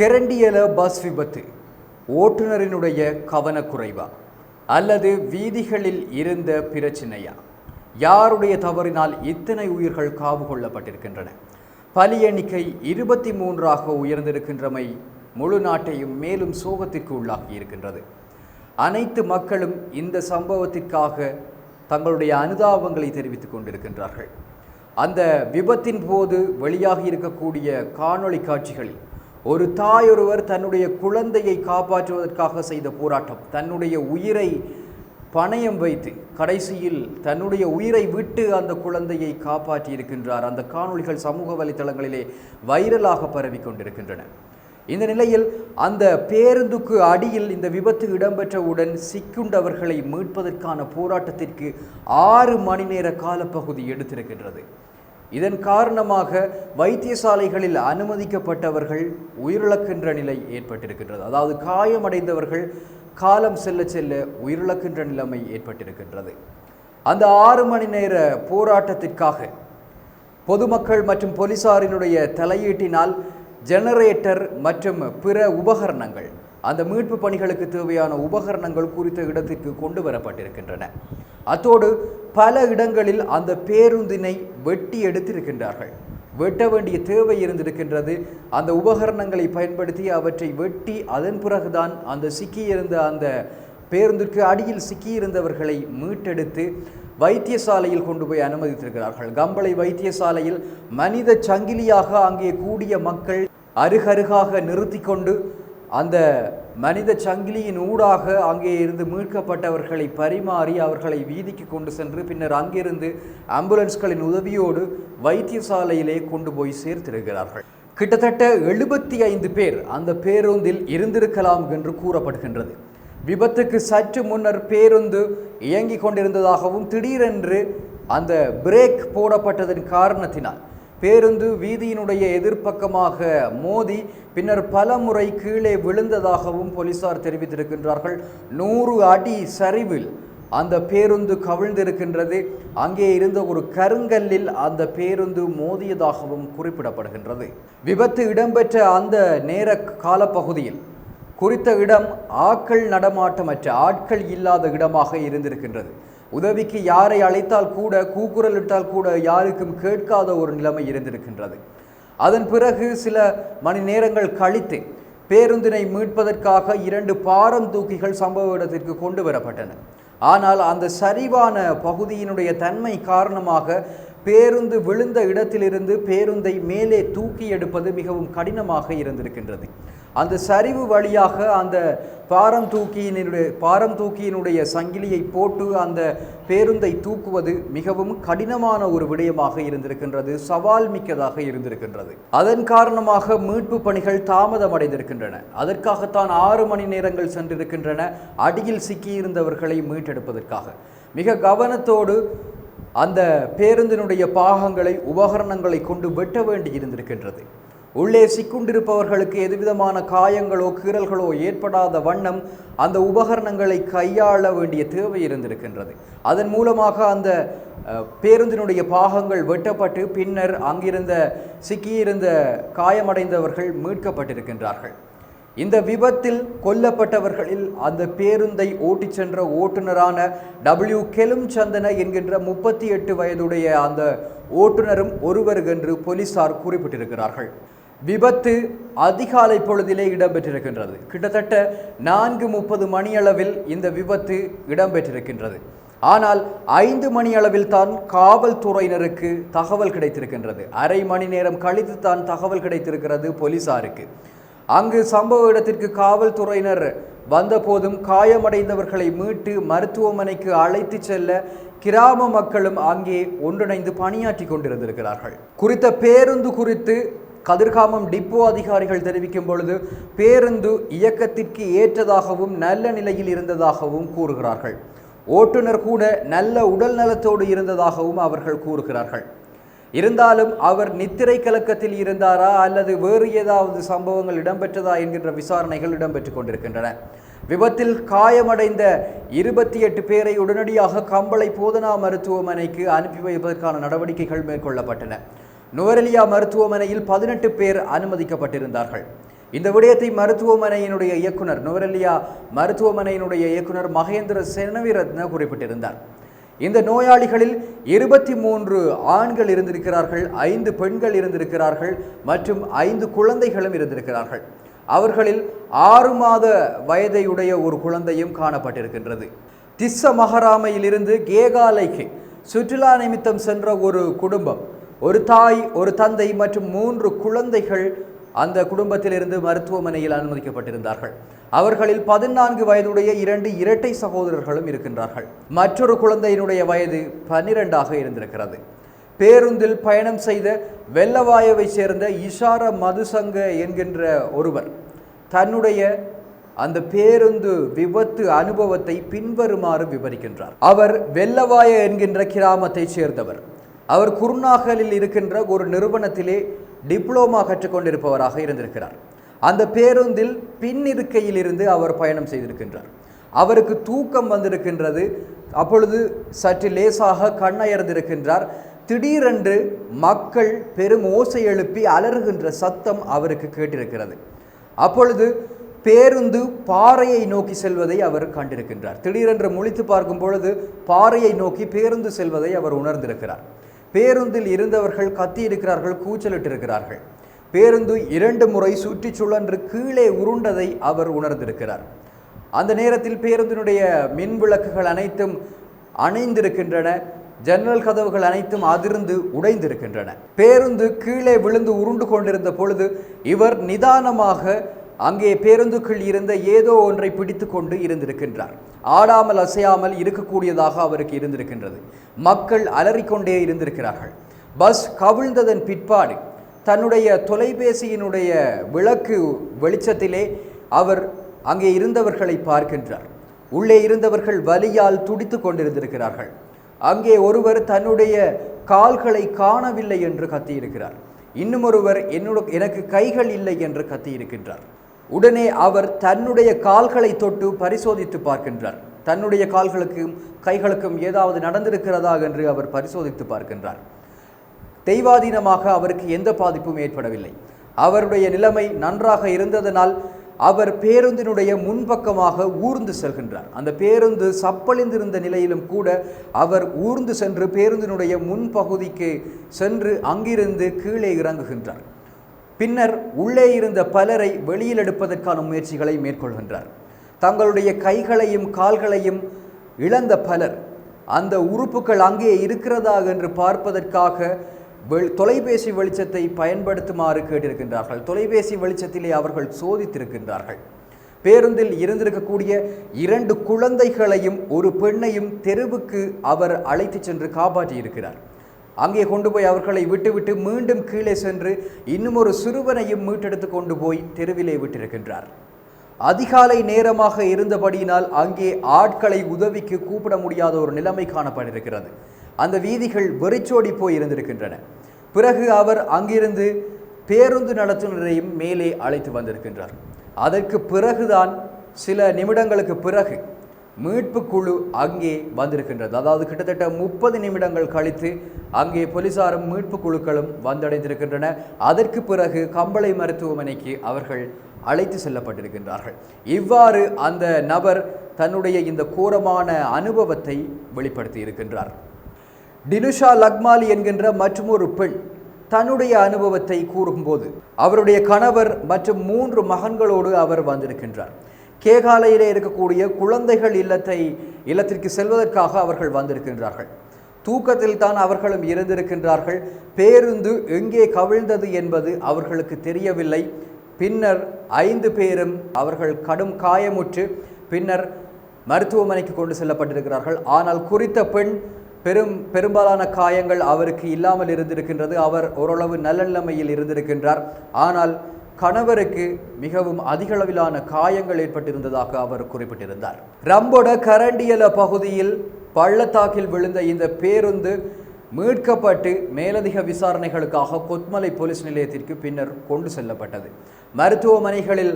கெரண்டியல bus விபத்து. ஓட்டுநரினுடைய கவனக்குறைவா? அல்லது வீதிகளில் இருந்த பிரச்சினையா? யாருடைய தவறினால் இத்தனை உயிர்கள் காவு கொள்ளப்பட்டிருக்கின்றன? பலி எண்ணிக்கை இருபத்தி மூன்றாக உயர்ந்திருக்கின்றமை முழு நாட்டையும் மேலும் சோகத்திற்கு உள்ளாகி இருக்கின்றது. அனைத்து மக்களும் இந்த சம்பவத்திற்காக தங்களுடைய அனுதாபங்களை தெரிவித்துக் கொண்டிருக்கின்றார்கள். அந்த விபத்தின் போது வெளியாகி இருக்கக்கூடிய காணொளி காட்சிகளில் ஒரு தாயொருவர் தன்னுடைய குழந்தையை காப்பாற்றுவதற்காக செய்த போராட்டம். தன்னுடைய உயிரை பணயம் வைத்து கடைசியில் தன்னுடைய உயிரை விட்டு அந்த குழந்தையை காப்பாற்றி இருக்கின்றார் அந்த காணொளிகள் சமூக வலைத்தளங்களிலே வைரலாக பரவி கொண்டிருக்கின்றன. இந்த நிலையில் அந்த பேருந்துக்கு அடியில் இந்த விபத்து இடம்பெற்றவுடன் சிக்குண்டவர்களை மீட்பதற்கான போராட்டத்திற்கு ஆறு மணி நேர காலப்பகுதி எடுத்திருக்கின்றது. இதன் காரணமாக வைத்தியசாலைகளில் அனுமதிக்கப்பட்டவர்கள் உயிரிழக்கின்ற நிலை ஏற்பட்டிருக்கின்றது. அதாவது காயமடைந்தவர்கள் காலம் செல்ல செல்ல உயிரிழக்கின்ற நிலைமை ஏற்பட்டிருக்கின்றது. அந்த ஆறு மணி நேர போராட்டத்திற்காக பொதுமக்கள் மற்றும் போலீசாரினுடைய தலையீட்டினால் ஜெனரேட்டர் மற்றும் பிற உபகரணங்கள் அந்த மீட்பு பணிகளுக்கு தேவையான உபகரணங்கள் குறித்த இடத்திற்கு கொண்டு வரப்பட்டிருக்கின்றன. அத்தோடு பல இடங்களில் அந்த பேருந்தினை வெட்டி எடுத்திருக்கின்றார்கள். வெட்ட வேண்டிய தேவை இருந்திருக்கின்றது. அந்த உபகரணங்களை பயன்படுத்தி அவற்றை வெட்டி அதன் பிறகுதான் அந்த சிக்கியிருந்த அந்த பேருந்திற்கு அடியில் சிக்கியிருந்தவர்களை மீட்டெடுத்து வைத்தியசாலையில் கொண்டு போய் அனுமதித்திருக்கிறார்கள். கம்பளை வைத்தியசாலையில் மனித சங்கிலியாக அங்கே கூடிய மக்கள் அருகருகாக நிறுத்தி கொண்டு அந்த மனித சங்கிலியின் ஊடாக அங்கே இருந்து மீட்கப்பட்டவர்களை பரிமாறி அவர்களை வீதிக்கு கொண்டு சென்று பின்னர் அங்கிருந்து ஆம்புலன்ஸ்களின் உதவியோடு வைத்தியசாலையிலே கொண்டு போய் சேர்த்திருக்கிறார்கள் கிட்டத்தட்ட எழுபத்தி ஐந்து பேர் அந்த பேருந்தில் இருந்திருக்கலாம் என்று கூறப்படுகின்றது. விபத்துக்கு சற்று முன்னர் பேருந்து இயங்கிக் கொண்டிருந்ததாகவும் திடீரென்று அந்த பிரேக் போடப்பட்டதன் காரணத்தினால் பேருந்து வீதியினுடைய எதிர்ப்பக்கமாக மோதி பின்னர் பல முறை கீழே விழுந்ததாகவும் போலீசார் தெரிவித்திருக்கின்றார்கள். நூறு அடி சரிவில் அந்த பேருந்து கவிழ்ந்திருக்கின்றது. அங்கே இருந்த ஒரு கருங்கல்லில் அந்த பேருந்து மோதியதாகவும் குறிப்பிடப்படுகின்றது. விபத்து இடம்பெற்ற அந்த நேர காலப்பகுதியில் குறித்த இடம் ஆக்கள் நடமாட்டமற்ற ஆட்கள் இல்லாத இடமாக இருந்திருக்கின்றது. உதவிக்கு யாரை அழைத்தால் கூட கூக்குரலிட்டால் கூட யாருக்கும் கேட்காத ஒரு நிலைமை இருந்திருக்கின்றது. அதன் பிறகு சில மணி நேரங்கள் கழித்து பேருந்தினை மீட்பதற்காக இரண்டு பாரம் தூக்கிகள் சம்பவ இடத்திற்கு கொண்டு வரப்பட்டன. ஆனால் அந்த சரிவான பகுதியினுடைய தன்மை காரணமாக பேருந்து விழுந்த இடத்திலிருந்து பேருந்தை மேலே தூக்கி எடுப்பது மிகவும் கடினமாக இருந்திருக்கின்றது. அந்த சரிவு வழியாக அந்த பாரம் தூக்கியினுடைய பாரம் தூக்கியினுடைய சங்கிலியை போட்டு அந்த பேருந்தை தூக்குவது மிகவும் கடினமான ஒரு விடயமாக இருந்திருக்கின்றது சவால் மிக்கதாக இருந்திருக்கின்றது. அதன் காரணமாக மீட்பு பணிகள் தாமதமடைந்திருக்கின்றன. அதற்காகத்தான் ஆறு மணி நேரங்கள் சென்றிருக்கின்றன அடியில் சிக்கியிருந்தவர்களை மீட்டெடுப்பதற்காக. மிக கவனத்தோடு அந்த பேருந்தினுடைய பாகங்களை உபகரணங்களை கொண்டு வெட்ட வேண்டி இருந்திருக்கின்றது. உள்ளே சிக்குண்டிருப்பவர்களுக்கு எதுவிதமான காயங்களோ கீறல்களோ ஏற்படாத வண்ணம் அந்த உபகரணங்களை கையாள வேண்டிய தேவை இருந்திருக்கின்றது. அதன் மூலமாக அந்த பேருந்தினுடைய பாகங்கள் வெட்டப்பட்டு பின்னர் அங்கிருந்த சிக்கியிருந்த காயமடைந்தவர்கள் மீட்கப்பட்டிருக்கின்றார்கள். இந்த விபத்தில் கொல்லப்பட்டவர்களில் அந்த பேருந்தை ஓட்டிச் சென்ற ஓட்டுநரான டபிள்யூ கெலும் சந்தன என்கின்ற முப்பத்தி எட்டு வயதுடைய அந்த ஓட்டுநரும் ஒருவர் என்று போலீசார் குறிப்பிட்டிருக்கிறார்கள். விபத்து அதிகாலை பொழுதிலே இடம்பெற்றிருக்கின்றது. கிட்டத்தட்ட நான்கு முப்பது மணியளவில் இந்த விபத்து இடம்பெற்றிருக்கின்றது. ஆனால் ஐந்து மணி அளவில் தான் காவல்துறையினருக்கு தகவல் கிடைத்திருக்கின்றது. அரை மணி நேரம் கழித்து தான் தகவல் கிடைத்திருக்கிறது போலீசாருக்கு. அங்கு சம்பவ இடத்திற்கு காவல்துறையினர் வந்தபோதும் காயமடைந்தவர்களை மீட்டு மருத்துவமனைக்கு அழைத்து செல்ல கிராம மக்களும் அங்கே ஒன்றிணைந்து பணியாற்றி கொண்டிருந்திருக்கிறார்கள். குறித்த பேருந்து குறித்து கதிர்காமம் டிப்போ அதிகாரிகள் தெரிவிக்கும் பொழுது பேருந்து இயக்கத்திற்கு ஏற்றதாகவும் நல்ல நிலையில் இருந்ததாகவும் கூறுகிறார்கள். ஓட்டுநர் கூட நல்ல உடல் நலத்தோடு இருந்ததாகவும் அவர்கள் கூறுகிறார்கள். இருந்தாலும் அவர் நித்திரை கலக்கத்தில் இருந்தாரா அல்லது வேறு ஏதாவது சம்பவங்கள் இடம்பெற்றதா என்கின்ற விசாரணைகள் இடம்பெற்று கொண்டிருக்கின்றன. விபத்தில் காயமடைந்த இருபத்தி எட்டு பேரை உடனடியாக கம்பளை போதனா மருத்துவமனைக்கு அனுப்பி வைப்பதற்கான நடவடிக்கைகள் மேற்கொள்ளப்பட்டன. நுவரெலியா மருத்துவமனையில் பதினெட்டு பேர் அனுமதிக்கப்பட்டிருந்தார்கள். இந்த விடயத்தை மருத்துவமனையினுடைய இயக்குனர் நுவரெலியா மருத்துவமனையினுடைய இயக்குனர் மகேந்திர செனவிரத்ன குறிப்பிட்டிருந்தார். இந்த நோயாளிகளில் இருபத்தி மூன்று ஆண்கள் இருந்திருக்கிறார்கள் ஐந்து பெண்கள் இருந்திருக்கிறார்கள் மற்றும் ஐந்து குழந்தைகளும் இருந்திருக்கிறார்கள். அவர்களில் ஆறு மாத வயதையுடைய ஒரு குழந்தையும் காணப்பட்டிருக்கின்றது. திஸ்ஸ மகராமையிலிருந்து கேகாலைக்கு சுற்றுலா நிமித்தம் சென்ற ஒரு குடும்பம் ஒரு தாய் ஒரு தந்தை மற்றும் மூன்று குழந்தைகள் அந்த குடும்பத்திலிருந்து மருத்துவமனையில் அனுமதிக்கப்பட்டிருந்தார்கள். அவர்களில் பதினான்கு வயதுடைய இரண்டு இரட்டை சகோதரர்களும் இருக்கின்றார்கள். மற்றொரு குழந்தையினுடைய வயது பன்னிரெண்டாக இருந்திருக்கிறது. பேருந்தில் பயணம் செய்த வெள்ளவாயவை சேர்ந்த இஷார மதுசங்க என்கின்ற ஒருவர் தன்னுடைய அந்த பேருந்து விபத்து அனுபவத்தை பின்வருமாறு விவரிக்கின்றார். அவர் வெள்ளவாய என்கின்ற கிராமத்தைச் சேர்ந்தவர். அவர் குருநாகலில் இருக்கின்ற ஒரு நிறுவனத்திலே டிப்ளோமா கற்றுக்கொண்டிருப்பவராக இருந்திருக்கிறார். அந்த பேருந்தில் பின்னிருக்கையில் இருந்து அவர் பயணம் செய்திருக்கின்றார். அவருக்கு தூக்கம் வந்திருக்கின்றது. அப்பொழுது சற்று லேசாக கண்ணயர்ந்திருக்கின்றார். திடீரென்று மக்கள் பெரும் ஓசை எழுப்பி அலறுகின்ற சத்தம் அவருக்கு கேட்டிருக்கிறது. அப்பொழுது பேருந்து பாறையை நோக்கி செல்வதை அவர் கண்டிருக்கின்றார். திடீரென்று முழித்து பார்க்கும் பொழுது பாறையை நோக்கி பேருந்து செல்வதை அவர் உணர்ந்திருக்கிறார். பேருந்தில் இருந்தவர்கள் கத்தியிருக்கிறார்கள் கூச்சலிட்டிருக்கிறார்கள். பேருந்து இரண்டு முறை சுற்றி சுழன்று கீழே உருண்டதை அவர் உணர்ந்திருக்கிறார். அந்த நேரத்தில் பேருந்தினுடைய மின் விளக்குகள் அனைத்தும் அணைந்திருக்கின்றன. ஜன்னல் கதவுகள் அனைத்தும் அதிர்ந்து உடைந்திருக்கின்றன. பேருந்து கீழே விழுந்து உருண்டு கொண்டிருந்த பொழுது இவர் நிதானமாக அங்கே பேருந்துக்குள் இருந்த ஏதோ ஒன்றை பிடித்து கொண்டு இருந்திருக்கின்றார். ஆடாமல் அசையாமல் இருக்கக்கூடியதாக அவருக்கு இருந்திருக்கின்றது. மக்கள் அலறிக்கொண்டே இருந்திருக்கிறார்கள். பஸ் கவிழ்ந்ததன் பிற்பாடு தன்னுடைய தொலைபேசியினுடைய விளக்கு வெளிச்சத்திலே அவர் அங்கே இருந்தவர்களை பார்க்கின்றார். உள்ளே இருந்தவர்கள் வலியால் துடித்து கொண்டிருந்திருக்கிறார்கள். அங்கே ஒருவர் தன்னுடைய கால்களை காணவில்லை என்று கத்தியிருக்கிறார். இன்னும் ஒருவர் என்னோட எனக்கு கைகள் இல்லை என்று கத்தியிருக்கின்றார். உடனே அவர் தன்னுடைய கால்களை தொட்டு பரிசோதித்து பார்க்கின்றார். தன்னுடைய கால்களுக்கும் கைகளுக்கும் ஏதாவது நடந்திருக்கிறதா என்று அவர் பரிசோதித்து பார்க்கின்றார். தெய்வாதீனமாக அவருக்கு எந்த பாதிப்பும் ஏற்படவில்லை. அவருடைய நிலைமை நன்றாக இருந்ததனால் அவர் பேருந்தினுடைய முன்பக்கமாக ஊர்ந்து செல்கின்றார். அந்த பேருந்து சப்பளிந்திருந்த நிலையிலும் கூட அவர் ஊர்ந்து சென்று பேருந்தினுடைய முன்பகுதிக்கு சென்று அங்கிருந்து கீழே இறங்குகின்றார். பின்னர் உள்ளே இருந்த பலரை வெளியில் எடுப்பதற்கான முயற்சிகளை மேற்கொள்கின்றார். தங்களுடைய கைகளையும் கால்களையும் இழந்த பலர் அந்த உறுப்புகள் அங்கே இருக்கிறதா? என்று பார்ப்பதற்காக தொலைபேசி வெளிச்சத்தை பயன்படுத்துமாறு கேட்டிருக்கின்றார்கள். தொலைபேசி வெளிச்சத்திலே அவர்கள் சோதித்திருக்கின்றார்கள். பேருந்தில் இருந்திருக்கக்கூடிய இரண்டு குழந்தைகளையும் ஒரு பெண்ணையும் தெருவுக்கு அவர் அழைத்து சென்று காப்பாற்றியிருக்கிறார். அங்கே கொண்டு போய் அவர்களை விட்டுவிட்டு மீண்டும் கீழே சென்று இன்னும் ஒரு சிறுவனையும் மீட்டெடுத்து கொண்டு போய் தெருவிலே விட்டிருக்கின்றார். அதிகாலை நேரமாக இருந்தபடியினால் அங்கே ஆட்களை உதவிக்கு கூப்பிட முடியாத ஒரு நிலைமை காணப்பட்டிருக்கிறது. அந்த வீதிகள் வெறிச்சோடி போய் இருந்திருக்கின்றன. பிறகு அவர் அங்கிருந்து பேருந்து நடத்துனரையும் மேலே அழைத்து வந்திருக்கின்றார். அதற்கு பிறகுதான் சில நிமிடங்களுக்கு பிறகு மீட்பு குழு அங்கே வந்திருக்கின்றது. அதாவது கிட்டத்தட்ட முப்பது நிமிடங்கள் கழித்து அங்கே போலீசாரும் மீட்பு குழுக்களும் வந்தடைந்திருக்கின்றன. அதற்கு பிறகு கம்பளை மருத்துவமனைக்கு அவர்கள் அழைத்து செல்லப்பட்டிருக்கின்றார்கள். இவ்வாறு அந்த நபர் தன்னுடைய இந்த கோரமான அனுபவத்தை வெளிப்படுத்தி இருக்கின்றார். டினுஷா லக்மாலி என்கின்ற மற்றொரு பெண் தன்னுடைய அனுபவத்தை கூறும்போது அவருடைய கணவர் மற்றும் மூன்று மகன்களோடு அவர் வந்திருக்கின்றார். கேகாலையிலே இருக்கக்கூடிய குழந்தைகள் இல்லத்தை இல்லத்திற்கு செல்வதற்காக அவர்கள் வந்திருக்கின்றார்கள். தூக்கத்தில் தான் அவர்களும் இருந்திருக்கின்றார்கள். பேருந்து எங்கே கவிழ்ந்தது என்பது அவர்களுக்கு தெரியவில்லை. பின்னர் ஐந்து பேரும் அவர்கள் கடும் காயமுற்று பின்னர் மருத்துவமனைக்கு கொண்டு செல்லப்பட்டிருக்கிறார்கள். ஆனால் குறித்த பெண் பெரும் பெரும்பாலான காயங்கள் அவருக்கு இல்லாமல் இருந்திருக்கின்றது. அவர் ஓரளவு நல்ல நிலைமையில் இருந்திருக்கின்றார். ஆனால் கணவருக்கு மிகவும் அதிகளவிலான காயங்கள் ஏற்பட்டிருந்ததாக அவர் குறிப்பிட்டிருந்தார். ரம்போட கரண்டியல பகுதியில் பள்ளத்தாக்கில் விழுந்த இந்த பேருந்து மீட்கப்பட்டு மேலதிக விசாரணைகளுக்காக கொத்மலை போலீஸ் நிலையத்திற்கு பின்னர் கொண்டு செல்லப்பட்டது. மருத்துவமனைகளில்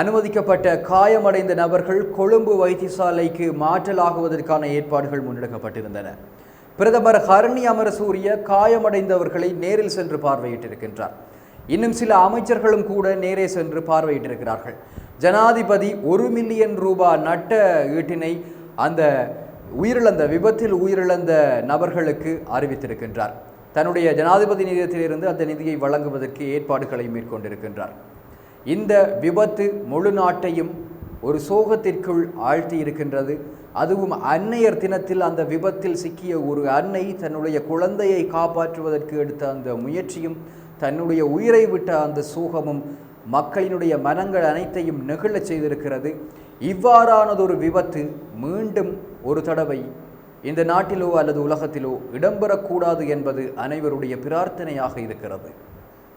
அனுமதிக்கப்பட்ட காயமடைந்த நபர்கள் கொழும்பு வைத்தியசாலைக்கு மாற்றலாகுவதற்கான ஏற்பாடுகள் முன்னெடுக்கப்பட்டிருந்தன. பிரதமர் ஹரணி அமரசூரிய காயமடைந்தவர்களை நேரில் சென்று பார்வையிட்டிருக்கின்றார். இன்னும் சில அமைச்சர்களும் கூட நேரே சென்று பார்வையிட்டிருக்கிறார்கள். ஜனாதிபதி ஒரு மில்லியன் ரூபாய் நட்ட ஈட்டினை அந்த உயிரிழந்த விபத்தில் உயிரிழந்த நபர்களுக்கு அறிவித்திருக்கின்றார். தன்னுடைய ஜனாதிபதி நிதியத்திலிருந்து அந்த நிதியை வழங்குவதற்கு ஏற்பாடுகளை மேற்கொண்டிருக்கின்றார். இந்த விபத்து முழு நாட்டையும் ஒரு சோகத்திற்குள் ஆழ்த்தி இருக்கின்றது அதுவும் அன்னையர் தினத்தில் அந்த விபத்தில் சிக்கிய ஒரு அன்னை தன்னுடைய குழந்தையை காப்பாற்றுவதற்கு எடுத்த அந்த முயற்சியும் தன்னுடைய உயிரை விட்ட அந்த சோகமும் மக்களினுடைய மனங்கள் அனைத்தையும் நெகிழச் செய்திருக்கிறது. இவ்வாறானதொரு விபத்து மீண்டும் ஒரு தடவை இந்த நாட்டிலோ அல்லது உலகத்திலோ இடம்பெறக்கூடாது என்பது அனைவருடைய பிரார்த்தனையாக இருக்கிறது.